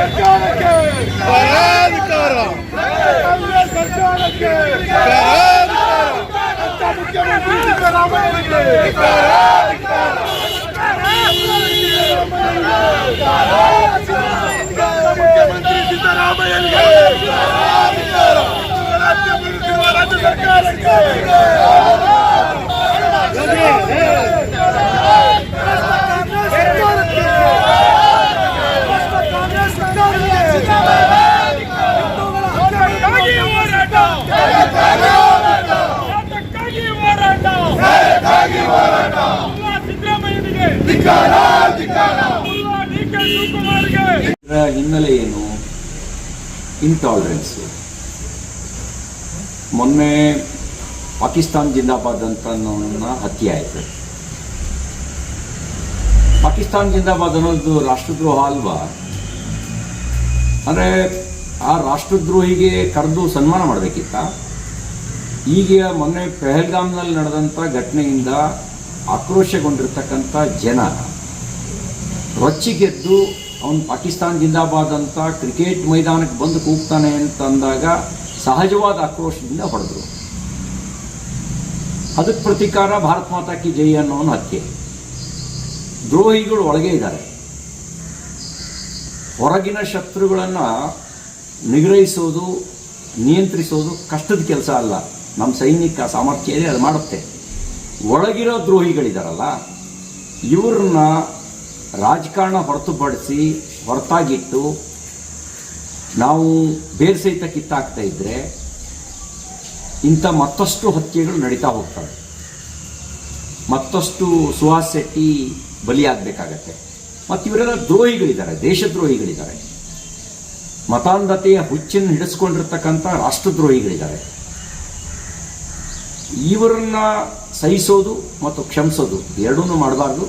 ಸರ್ಕಾರಕ್ಕೆ. ಕಾಂಗ್ರೆಸ್ ಸರ್ಕಾರಕ್ಕೆ. ಅಂತ ಮುಖ್ಯಮಂತ್ರಿ ಸಿದ್ದರಾಮಯ್ಯನಿಗೆ ಮುಖ್ಯಮಂತ್ರಿ ಸಿದ್ದರಾಮಯ್ಯನಿಗೆ ರಾಜ್ಯ ಬರುತ್ತಿರುವ ರಾಜ್ಯ ಸರ್ಕಾರಕ್ಕೆ ಕಾಂಗ್ರೆಸ್ ಸರ್ಕಾರಕ್ಕೆ ಕಾಂಗ್ರೆಸ್ ಸರ್ಕಾರಕ್ಕೆ ಹೋರಾಟ ಅದಕ್ಕಾಗಿ ಹೋರಾಟ ಮುಲ್ಲಾ ಸಿದ್ದರಾಮಯ್ಯನಿಗೆ ಮುಲ್ಲಾ ಡಿ ಕೆ ಶಿವಕುಮಾರ್ಗೆ ಇದರ ಹಿನ್ನೆಲೆ ಏನು? ಇಂಟಾಲರೆನ್ಸ್ ಮೊನ್ನೆ ಪಾಕಿಸ್ತಾನ್ ಜಿಂದಾಬಾದ್ ಅಂತ ಹತ್ಯೆ ಆಯಿತು. ಪಾಕಿಸ್ತಾನ್ ಜಿಂದಾಬಾದ್ ಅನ್ನೋದು ರಾಷ್ಟ್ರದ್ರೋಹ ಅಲ್ವಾ? ಅಂದರೆ ಆ ರಾಷ್ಟ್ರದ್ರೋಹಿಗೆ ಕರೆದು ಸನ್ಮಾನ ಮಾಡಬೇಕಿತ್ತ? ಈಗ ಮೊನ್ನೆ ಪೆಹಲ್ಗಾಮ್ನಲ್ಲಿ ನಡೆದಂಥ ಘಟನೆಯಿಂದ ಆಕ್ರೋಶಗೊಂಡಿರ್ತಕ್ಕಂಥ ಜನ. ರೊಚ್ಚಿಗೆದ್ದು ಅವನು ಪಾಕಿಸ್ತಾನ್ ಜಿಂದಾಬಾದ್ ಅಂತ ಕ್ರಿಕೆಟ್ ಮೈದಾನಕ್ಕೆ ಬಂದು ಕೂಗ್ತಾನೆ ಅಂತ ಅಂದಾಗ ಸಹಜವಾದ ಆಕ್ರೋಶದಿಂದ ಹೊಡೆದ್ರು. ಅದಕ್ಕೆ ಪ್ರತಿಕಾರ ಭಾರತ್ ಮಾತಾ ಕಿ ಜೈ ಅನ್ನೋನು ಹತ್ಯೆ. ದ್ರೋಹಿಗಳು ಒಳಗೆ ಇದ್ದಾರೆ ಹೊರಗಿನ ಶತ್ರುಗಳನ್ನು ನಿಗ್ರಹಿಸೋದು, ನಿಯಂತ್ರಿಸೋದು ಕಷ್ಟದ ಕೆಲಸ ಅಲ್ಲ. ನಮ್ಮ ಸೈನಿಕ ಸಾಮರ್ಥ್ಯ ಇದೆ, ಅದು ಮಾಡುತ್ತೆ. ಒಳಗಿರೋ ದ್ರೋಹಿಗಳಿದಾರಲ್ಲ, ಇವ್ರನ್ನ ರಾಜಕಾರಣ ಹೊರತುಪಡಿಸಿ ಹೊರತಾಗಿಟ್ಟು ನಾವು ಬೇರೆ ಸಹಿತ ಕಿತ್ತಾಕ್ತಾ ಇದ್ದರೆ ಇಂಥ ಮತ್ತಷ್ಟು ಹತ್ಯೆಗಳು ನಡೀತಾ ಹೋಗ್ತವೆ. ಮತ್ತಷ್ಟು ಸುಹಾಸ್ ಶೆಟ್ಟಿ ಬಲಿಯಾಗಬೇಕಾಗತ್ತೆ. ಮತ್ತು ಇವರೆಲ್ಲ ದ್ರೋಹಿಗಳಿದ್ದಾರೆ ದೇಶದ್ರೋಹಿಗಳಿದ್ದಾರೆ ಮತಾಂಧತೆಯ ಹುಚ್ಚನ್ನು ಹಿಡಿಸ್ಕೊಂಡಿರ್ತಕ್ಕಂಥ ರಾಷ್ಟ್ರದ್ರೋಹಿಗಳಿದ್ದಾರೆ ಇವರನ್ನ ಸಹಿಸೋದು ಮತ್ತು ಕ್ಷಮಿಸೋದು ಎರಡೂ ಮಾಡಬಾರ್ದು.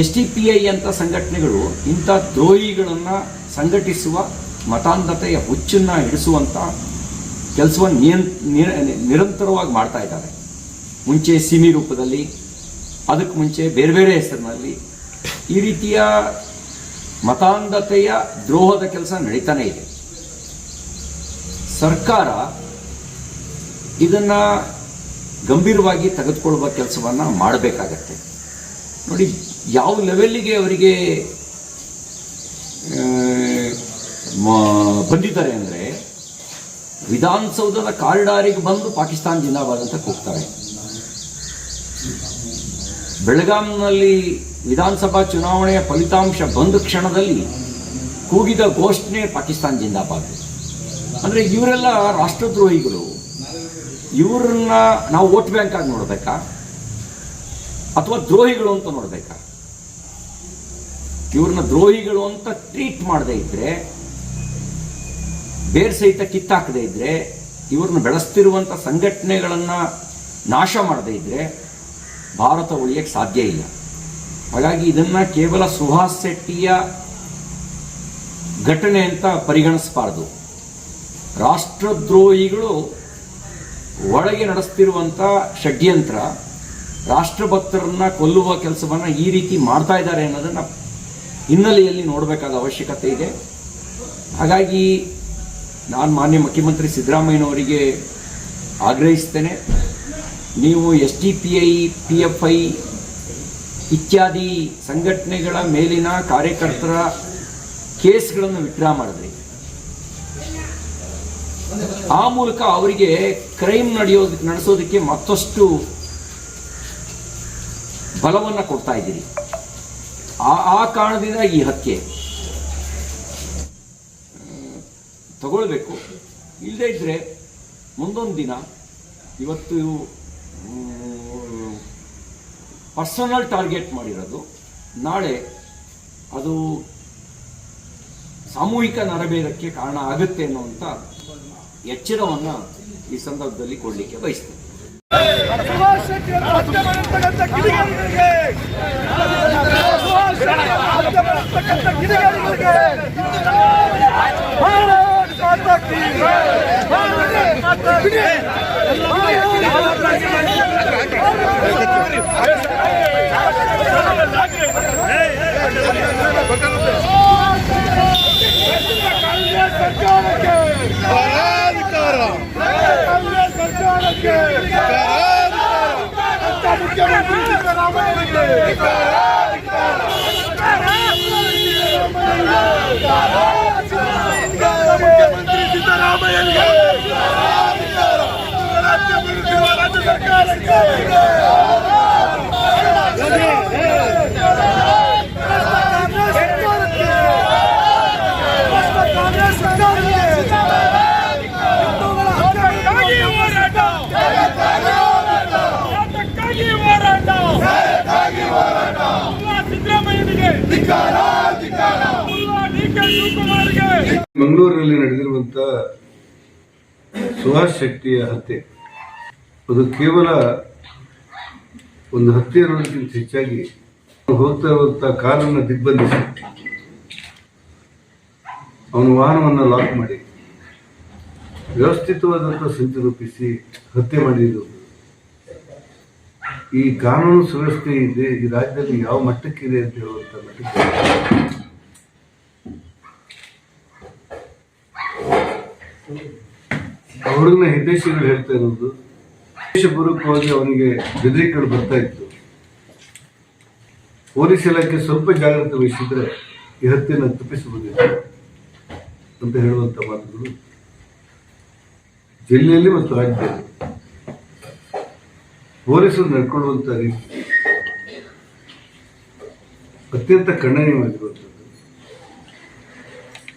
ಎಸ್ ಟಿ ಪಿ ಐ ಅಂತ ಸಂಘಟನೆಗಳು ಇಂಥ ದ್ರೋಹಿಗಳನ್ನು ಸಂಘಟಿಸುವ ಮತಾಂಧತೆಯ ಹುಚ್ಚನ್ನು ಹಿಡಿಸುವಂಥ ಕೆಲಸವನ್ನು ನಿರಂತರವಾಗಿ ಮಾಡ್ತಾ ಇದ್ದಾರೆ. ಮುಂಚೆ ಸಿಮಿ ರೂಪದಲ್ಲಿ, ಅದಕ್ಕೆ ಮುಂಚೆ ಬೇರೆ ಬೇರೆ ಹೆಸರಿನಲ್ಲಿ ಈ ರೀತಿಯ ಮತಾಂಧತೆಯ ದ್ರೋಹದ ಕೆಲಸ ನಡೀತಾನೆ ಇದೆ. ಸರ್ಕಾರ ಇದನ್ನ ಗಂಭೀರವಾಗಿ ತೆಗೆದುಕೊಳ್ಳುವ ಕೆಲಸವನ್ನ ಮಾಡಬೇಕಾಗತ್ತೆ. ನೋಡಿ, ಯಾವ ಲೆವೆಲ್ಲಿಗೆ ಅವರಿಗೆ ಬಂದಿದ್ದಾರೆ ಅಂದರೆ, ವಿಧಾನಸೌಧದ ಕಾರಿಡಾರಿಗೆ ಬಂದು ಪಾಕಿಸ್ತಾನ ಜಿಂದಾಬಾದ್ ಅಂತ ಕೂಗ್ತಾರೆ ಬೆಳಗಾಂನಲ್ಲಿ ವಿಧಾನಸಭಾ ಚುನಾವಣೆಯ ಫಲಿತಾಂಶ ಬಂದ ಕ್ಷಣದಲ್ಲಿ ಕೂಗಿದ ಘೋಷಣೆ ಪಾಕಿಸ್ತಾನ ಜಿಂದಾಬಾದ್. ಅಂದರೆ ಇವರೆಲ್ಲ ರಾಷ್ಟ್ರದ್ರೋಹಿಗಳು. ಇವ್ರನ್ನ ನಾವು ವೋಟ್ ಬ್ಯಾಂಕ್ ಆಗಿ ನೋಡಬೇಕಾ? ಅಥವಾ ದ್ರೋಹಿಗಳು ಅಂತ ನೋಡಬೇಕಾ? ಇವ್ರನ್ನ ದ್ರೋಹಿಗಳು ಅಂತ ಟ್ರೀಟ್ ಮಾಡದೇ ಇದ್ರೆ, ಬೇರ್ ಸಹಿತ ಕಿತ್ತಾಕದೇ ಇದ್ರೆ, ಇವ್ರನ್ನ ಬೆಳೆಸ್ತಿರುವಂಥ ಸಂಘಟನೆಗಳನ್ನ ನಾಶ ಮಾಡದೇ ಇದ್ರೆ ಭಾರತ ಉಳಿಯಕ್ಕೆ ಸಾಧ್ಯ ಇಲ್ಲ. ಹಾಗಾಗಿ ಇದನ್ನ ಕೇವಲ ಸುಹಾಸ್ ಶೆಟ್ಟಿಯ ಘಟನೆ ಅಂತ ಪರಿಗಣಿಸಬಾರ್ದು. ರಾಷ್ಟ್ರದ್ರೋಹಿಗಳು ಒಳಗೆ ನಡೆಸ್ತಿರುವಂಥ ಷಡ್ಯಂತ್ರ ರಾಷ್ಟ್ರಭಕ್ತರನ್ನ ಕೊಲ್ಲುವ ಕೆಲಸವನ್ನು ಈ ರೀತಿ ಮಾಡ್ತಾ ಇದ್ದಾರೆ ಅನ್ನೋದನ್ನು ಹಿನ್ನೆಲೆಯಲ್ಲಿ ನೋಡಬೇಕಾದ ಅವಶ್ಯಕತೆ ಇದೆ. ಹಾಗಾಗಿ ನಾನು ಮಾನ್ಯ ಮುಖ್ಯಮಂತ್ರಿ ಸಿದ್ದರಾಮಯ್ಯನವರಿಗೆ ಆಗ್ರಹಿಸ್ತೇನೆ. ನೀವು S T P I, P F I ಇತ್ಯಾದಿ ಸಂಘಟನೆಗಳ ಮೇಲಿನ ಕಾರ್ಯಕರ್ತರ ಕೇಸ್ಗಳನ್ನು ವಿಡ್ರಾ ಮಾಡಿದ್ರಿ. ಆ ಮೂಲಕ ಅವರಿಗೆ ಕ್ರೈಮ್ ನಡೆಯೋದಕ್ಕೆ ನಡೆಸೋದಕ್ಕೆ ಮತ್ತಷ್ಟು ಬಲವನ್ನು ಕೊಡ್ತಾ ಇದ್ದೀರಿ. ಆ ಆ ಕಾರಣದಿಂದ ಈ ಹತ್ಯೆ. ತಗೊಳ್ಬೇಕು. ಇಲ್ಲದೇ ಇದ್ದರೆ ಮುಂದೊಂದು ದಿನ ಇವತ್ತು ಪರ್ಸನಲ್ ಟಾರ್ಗೆಟ್ ಮಾಡಿರೋದು. ನಾಳೆ ಅದು ಸಾಮೂಹಿಕ ನರಬೇಧಕ್ಕೆ ಕಾರಣ ಆಗುತ್ತೆ ಅನ್ನುವಂಥ ಎಚ್ಚರವನ್ನು ಈ ಸಂದರ್ಭದಲ್ಲಿ ಕೊಡಲಿಕ್ಕೆ ಬಯಸ್ತೇನೆ ಸುಭಾಷ್ ಮುಖ್ಯಮಂತ್ರಿ ಸಿದ್ದರಾಮಯ್ಯನಿಗೆ. ರಾಜ್ಯ ಬಿಡುತ್ತಿರುವ ರಾಜ್ಯ ಸರ್ಕಾರಕ್ಕೆ ಕಾಂಗ್ರೆಸ್ ಸರ್ಕಾರಕ್ಕೆ ಅದಕ್ಕಾಗಿ ಹೋರಾಟ ಅದಕ್ಕಾಗಿ ಹೋರಾಟ ಸಿದ್ದರಾಮಯ್ಯನಿಗೆ ಡಿ ಕೆ ಶಿವಕುಮಾರ್ಗೆ ಮಂಗಳೂರಿನಲ್ಲಿ ನಡೆದಿರುವಂತ ಸುಹಾಸ್ ಶೆಟ್ಟಿಯ ಹತ್ಯೆ. ಅದು ಕೇವಲ ಒಂದು ಹತ್ಯೆ ಇರೋದಕ್ಕಿಂತ ಹೆಚ್ಚಾಗಿ ಹೋಗ್ತಾ ಇರುವಂತ ಕಾರನ್ನು ದಿಗ್ಬಂಧಿಸಿ. ಅವನ ವಾಹನವನ್ನು ಲಾಕ್ ಮಾಡಿ ವ್ಯವಸ್ಥಿತವಾದಂಥ ಸಂಚು ರೂಪಿಸಿ ಹತ್ಯೆ ಮಾಡಿದ್ದು. ಈ ಕಾನೂನು ಸುವ್ಯವಸ್ಥೆ ಇದೆ, ಈ ರಾಜ್ಯದಲ್ಲಿ ಯಾವ ಮಟ್ಟಕ್ಕಿದೆ ಅಂತ ಹೇಳುವಂತ ಮಟ್ಟಕ್ಕೆ ಹುಡುಗನ ಹಿತೈಷಿಗಳು ಹೇಳ್ತಾ ಇರೋದು ದೇಶಪೂರ್ವಕವಾಗಿ ಅವನಿಗೆ ಬೆದರಿಕೆಗಳು ಬರ್ತಾ ಇತ್ತು. ಪೊಲೀಸ್ ಇಲಾಖೆ ಸ್ವಲ್ಪ ಜಾಗ್ರತೆ ವಹಿಸಿದ್ರೆ ಈ ಹತ್ಯೆಯನ್ನು ತಪ್ಪಿಸಬಹುದಿತ್ತು ಅಂತ ಹೇಳುವಂತ ಮಾತುಗಳು ಜಿಲ್ಲೆಯಲ್ಲಿ ಮತ್ತು ರಾಜ್ಯದಲ್ಲಿ. ಪೊಲೀಸರು ನಡ್ಕೊಳ್ಳುವಂತ ರೀತಿ ಅತ್ಯಂತ ಖಂಡನೀಯವಾಗಿರುವಂಥದ್ದು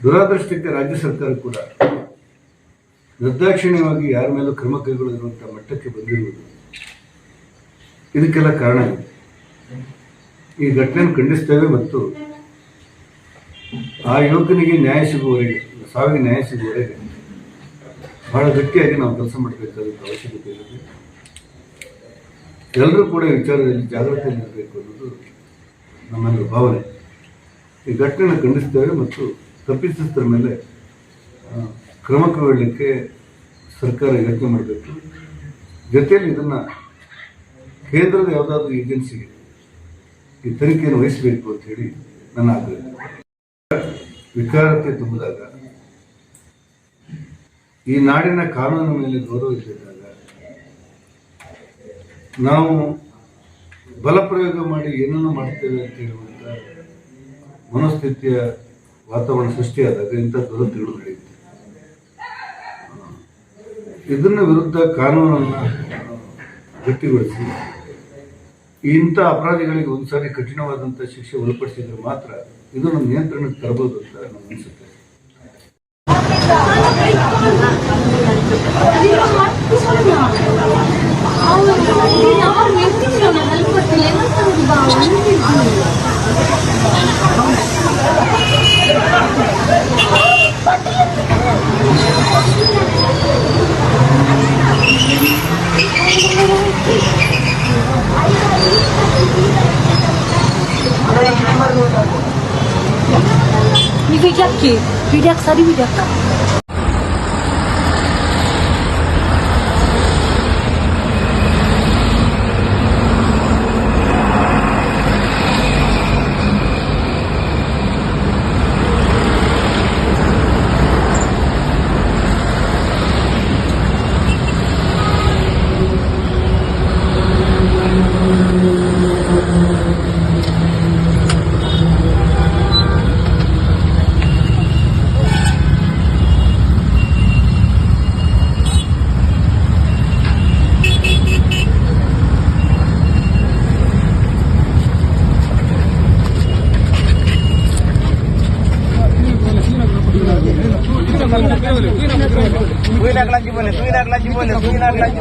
ದುರಾದೃಷ್ಟಕ್ಕೆ ರಾಜ್ಯ ಸರ್ಕಾರ ಕೂಡ ನಿರ್ದಾಕ್ಷಿಣ್ಯವಾಗಿ ಯಾರ ಮೇಲೂ ಕ್ರಮ ಕೈಗೊಳ್ಳುವಂಥ ಮಟ್ಟಕ್ಕೆ ಬಂದಿರುವುದು ಇದಕ್ಕೆಲ್ಲ ಕಾರಣ ಇದೆ. ಈ ಘಟನೆಯನ್ನು ಖಂಡಿಸ್ತೇವೆ ಮತ್ತು ಆ ಯುವಕನಿಗೆ ನ್ಯಾಯ ಸಿಗುವವರೆಗೆ ಸಾವಿಗೆ ನ್ಯಾಯ ಸಿಗುವವರೆಗೆ ಬಹಳ ಗಟ್ಟಿಯಾಗಿ ನಾವು ಕೆಲಸ ಮಾಡಬೇಕಾದಂಥ ಅವಶ್ಯಕತೆ ಇರುತ್ತೆ. ಎಲ್ಲರೂ ಕೂಡ ವಿಚಾರದಲ್ಲಿ ಜಾಗೃತಿಯಲ್ಲಿರಬೇಕು ಅನ್ನೋದು ನಮ್ಮಲ್ಲಿ ಭಾವನೆ. ಈ ಘಟನೆಯನ್ನು ಖಂಡಿಸ್ತೇವೆ ಮತ್ತು ತಪ್ಪಿತಸ್ಥರ ಮೇಲೆ ಕ್ರಮ ಕೈಗೊಳ್ಳಲಿಕ್ಕೆ ಸರ್ಕಾರ ಯೋಚನೆ ಮಾಡಬೇಕು. ಜೊತೆಯಲ್ಲಿ ಇದನ್ನ ಕೇಂದ್ರದ ಯಾವುದಾದ್ರೂ ಏಜೆನ್ಸಿಗೆ ಈ ತನಿಖೆಯನ್ನು ವಹಿಸಬೇಕು ಅಂತ ಹೇಳಿ ನನ್ನ ಆಗ್ರಹ. ವಿಕಾರತೆ ತುಂಬಿದಾಗ, ಈ ನಾಡಿನ ಕಾನೂನಿನ ಮೇಲೆ ಗೌರವ ಇದ್ದಾಗ ನಾವು ಬಲಪ್ರಯೋಗ ಮಾಡಿ ಏನನ್ನು ಮಾಡ್ತೇವೆ ಅಂತ ಹೇಳುವಂತ ಮನಸ್ಥಿತಿಯ ವಾತಾವರಣ ಸೃಷ್ಟಿಯಾದಾಗ ಇಂಥ ದುರಂತಗಳು ನಡೆಯುತ್ತೆ ಇದನ್ನ ವಿರುದ್ಧ ಕಾನೂನನ್ನು ಗಟ್ಟಿಗೊಳಿಸಿ, ಇಂಥ ಅಪರಾಧಿಗಳಿಗೆ ಒಂದ್ಸಾರಿ ಕಠಿಣವಾದಂಥ ಶಿಕ್ಷೆ ಒಳಪಡಿಸಿದ್ರೆ ಮಾತ್ರ ಇದನ್ನು ನಿಯಂತ್ರಣಕ್ಕೆ ತರಬಹುದು ಅಂತ ನನಗೆ ಅನಿಸುತ್ತೆ. Видяки, видяк сади видяка. sari widziak. তুই ডাক লাগি বলে তুই ডাক লাগি